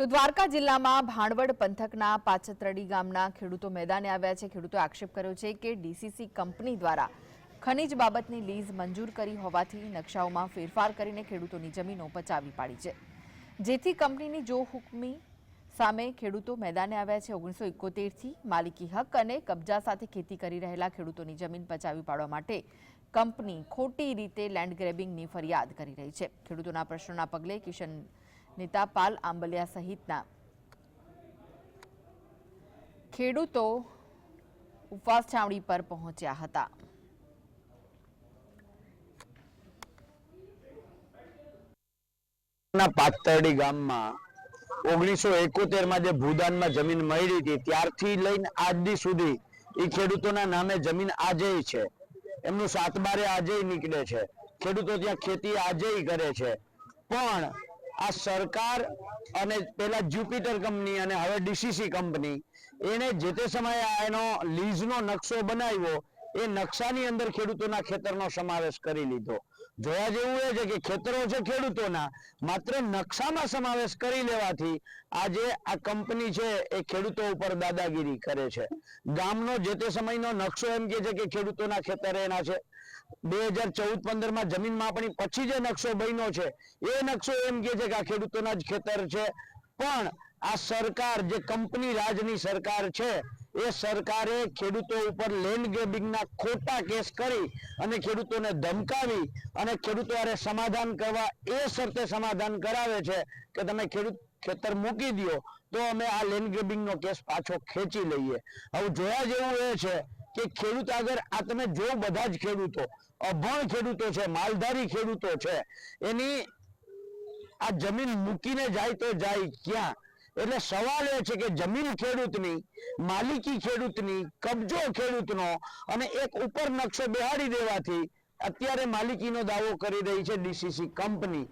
તો દ્વારકા જિલ્લામાં ભાણવડ પંથકના પાછતરડી ગામના ખેડૂતો મેદાને આવ્યા છે. ખેડૂતો આક્ષેપ કર્યો છે કે ડીસીસી કંપની દ્વારા ખનીજ બાબતની લીઝ મંજૂર કરી હોવાથી નકશાઓમાં ફેરફાર કરીને ખેડૂતોની જમીનો પચાવી પાડી છે. જેથી કંપનીની જો હુકમી સામે ખેડૂતો મેદાને આવ્યા છે. ઓગણીસો એકોતેરથી માલિકી હક અને કબજા સાથે ખેતી કરી રહેલા ખેડૂતોની જમીન પચાવી પાડવા માટે કંપની ખોટી રીતે લેન્ડ ગ્રેબિંગની ફરિયાદ કરી રહી છે. ખેડૂતોના પ્રશ્નોના પગલે કિશન નેતા પાલ આંબલિયા સહિતના. ખેડૂતો ઉપવાસ છાવણી પર પહોંચ્યા હતા. પાતરડી ગામમાં ઓગણીસો એકોતેરમાં જે ભૂદાનમાં જમીન મળી હતી, ત્યારથી લઈને આજ સુધી એ ખેડૂતોના નામે જમીન આજે છે. એમનું સાતબારે આજે નીકળે છે. ખેડૂતો ત્યાં ખેતી આજે કરે છે. પણ આ સરકાર અને પેલા જ્યુપિટર કંપની અને હવે ડીસીસી કંપની એને જે તે સમયે એનો લીઝનો નકશો બનાવ્યો, એ નકશાની અંદર ખેડૂતોના ખેતરનો સમાવેશ કરી લીધો. જોવા જેવું એ છે કે ખેતરો છે ખેડૂતોના, માત્ર નકશામાં સમાવેશ કરી લેવાથી આજે આ કંપની છે એ ખેડૂતો ઉપર દાદાગીરી કરે છે. ગામનો જે તે સમયનો નકશો એમ કે છે કે ખેડૂતોના ખેતર એના છે. બે હજાર ચૌદ પંદરમાં જમીન માપણી પછી જે નકશો બન્યો છે, એ નકશો એમ કે છે કે આ ખેડૂતોના જ ખેતર છે. પણ આ સરકાર, જે કંપની રાજની સરકાર છે એ સરકારે ખેડૂતો ઉપર લેન્ડ ગ્રેબિંગના ખોટા કેસ કરી અને ખેડૂતોને ધમકાવી અને ખેડૂતો સમાધાન કરવા એ શરતે સમાધાન કરાવે છે કે તમે ખેડૂત ખેતર મૂકી દ્યો, તો અમે આ લેન્ડ ગ્રેબિંગનો કેસ પાછો ખેંચી લઈએ. હવે જોયા જેવું એ છે કે ખેડૂત આગળ આ તમે જો બધા જ ખેડૂતો, અભણ ખેડૂતો છે, માલધારી ખેડૂતો છે, એની આ જમીન મૂકીને જાય તો જાય ક્યાં? એટલે સવાલ એ છે કે જમીન ખેડૂતની, માલિકી ખેડૂતની, કબજો ખેડૂતનો અને એક ઉપર નકશો બેહાડી દેવાથી અત્યારે માલિકીનો દાવો કરી રહી છે ડીસીસી કંપની.